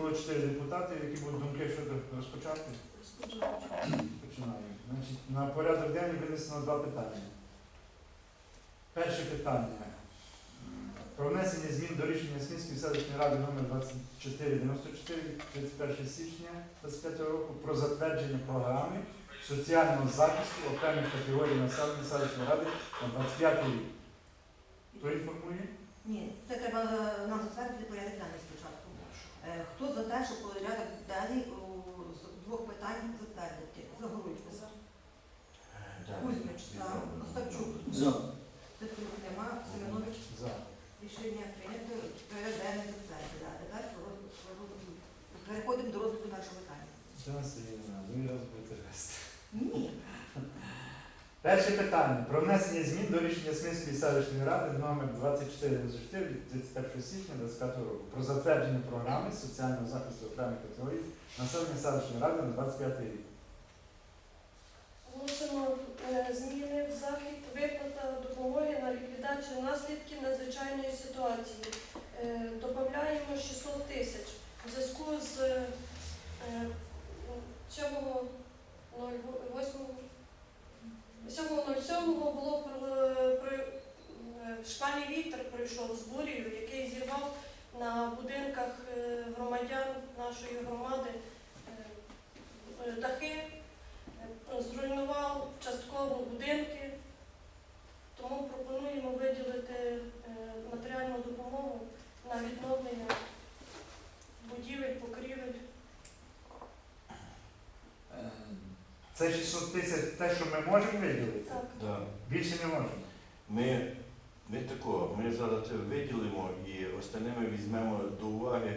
було чотири депутати, які будуть думки щодо розпочати. Починаємо. Значить, на порядок денний винесено два питання. Перше питання. Про внесення змін до рішення Смільської селищної ради номер 2494 31 січня 2025 року про затвердження програми соціального захисту окремих категорій населення селищної ради на 25 рік. Хто інформує? Ні, це треба е, нам затвердити порядок денний спочатку. Е, Хто за те, щоб порядок денний у з двох питань затвердити? Загоруйко. Кузьмич за. Остапчук. За. Титулюк нема. Семенович. За. Рішення прийнято. Порядок денний затвердити. А тепер про роз- про роз- переходимо до розгляду першого питання. Тетяна Сергіївна, другий раз будете вести. Ні. Перше питання про внесення змін до рішення Смільської селищної ради номер 2494 від 31 січня 2025 року про затвердження програми соціального захисту окремих категорій населення селищної ради на 25 рік. Вносимо е, зміни в захід виплата допомоги на ліквідацію наслідків надзвичайної ситуації. Е, Добавляємо 600 тисяч. У зв'язку з е, 7.08 було про- про- е, шквальний вітер пройшов з бурею, який зірвав на будинках е, громадян нашої громади е, е, дахи, е, зруйнував частково будинки. Тому пропонуємо виділити матеріальну допомогу на відновлення будівель, покрівель. Це 600 тисяч те, що ми можемо виділити? Так. Да. Більше не можемо. Ми, ми такого, ми зараз це виділимо і остальне ми візьмемо до уваги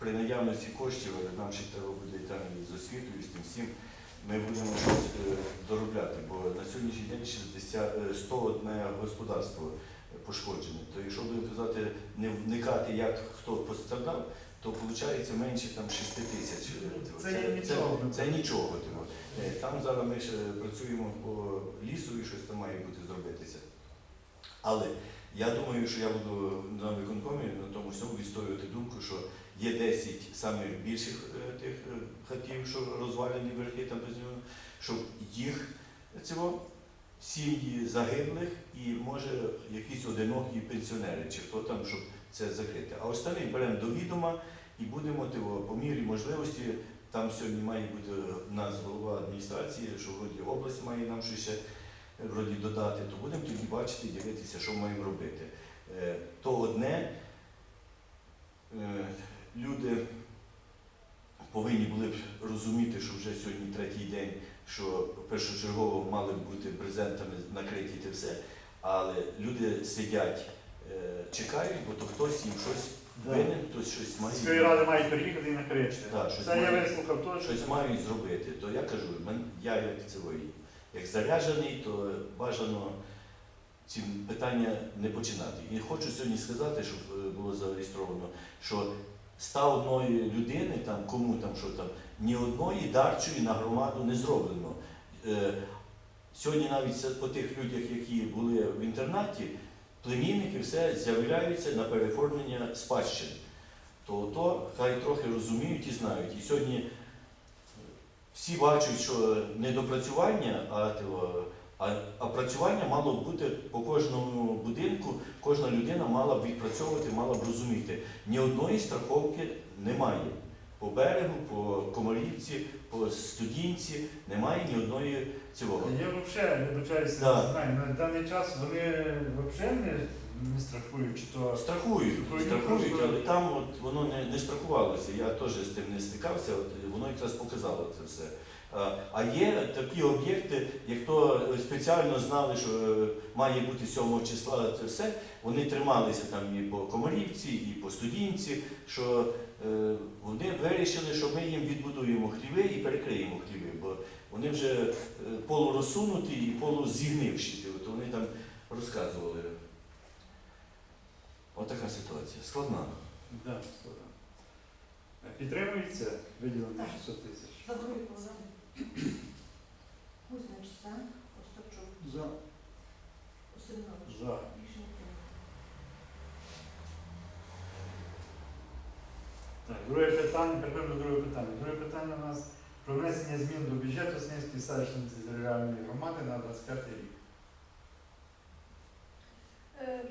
при наявності коштів, нам ще треба буде і там і з освітою, і з тим всім. Ми будемо щось е, доробляти, бо на сьогоднішній день 60, е, 101 господарство пошкоджене. То якщо будемо казати, не вникати, як хто пострадав, то виходить менше там 6 тисяч. Це є нічого. Це, це нічого. Е, Там зараз ми ще працюємо по лісу і щось там має бути зробитися. Але я думаю, що я буду на виконкомі на тому всьому відстоювати думку, що є 10 самих більших е, тих е, хатів, що розвалені верхи там без нього, щоб їх цього сім'ї загиблих і може якісь одинокі пенсіонери, чи хто там, щоб це закрити. А останній беремо до відома і будемо тиво, по мірі можливості. Там сьогодні має бути у нас голова адміністрації, що вроді область має нам щось ще е, вроді додати, то будемо тоді бачити, дивитися, що маємо робити. То одне, люди повинні були б розуміти, що вже сьогодні третій день, що першочергово мали б бути брезентами накриті те все, але люди сидять, е, чекають, бо то хтось їм щось винен, хтось щось має. Сільської ради мають приїхати і накрити. Так, щось Це я має- вислухав то, що щось мають зробити, то я кажу, мен- я як цивої, як заряджений, то бажано ці питання не починати. І хочу сьогодні сказати, щоб е, було зареєстровано, що ста одної людини, там кому там що там, ні одної дарчої на громаду не зроблено. Е, Сьогодні навіть по тих людях, які були в інтернаті, племінники все з'являються на переформлення спадщини. То, то хай трохи розуміють і знають. І сьогодні всі бачать, що недопрацювання, а, а, а працювання мало б бути по кожному будинку, кожна людина мала б відпрацьовувати, мала б розуміти. Ні одної страховки немає. По берегу, по Комарівці, по студінці немає ні одної цього. Я взагалі не бачаюся, Да. не знаю, на даний час вони взагалі не, не страхують, чи то Страхують, Страхують, страхують, просто- але там от воно не, не страхувалося. Я теж з тим не стикався, от воно якраз показало це все. А, А є такі об'єкти, як то спеціально знали, що е, має бути 7 числа це все, вони трималися там і по Комарівці, і по Студінці, що е, вони вирішили, що ми їм відбудуємо хліви і перекриємо хліви, бо вони вже е, полурозсунуті і полузігнивші. От вони там розказували. Отака ситуація. Складна. да, скоро. підтримується виділення 600 тисяч. Загоруйко за. Остапчук. За. Семенович. За. Рішення прийнято. Так, Друге питання, переходимо до другого питання. Друге питання у нас про внесення змін до бюджету Снівської селищної територіальної громади на 25 рік. Е,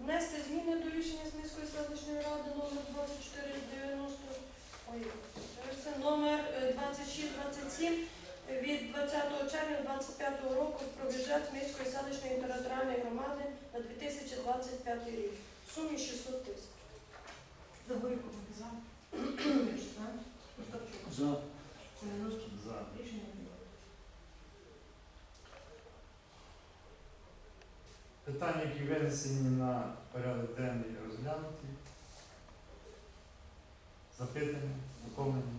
Внести зміни до рішення Смільської селищної ради номер 2490, ой, 2627 від 20 червня 25 року про бюджет Смільської селищної територіальної громади на 2025 рік. В сумі 600 тисяч. За. За. Остапчук. За. Семеновський. За. Рішення прийнято. Питання, які винесені на порядок денний, розглянуті. Запитання, доповнення.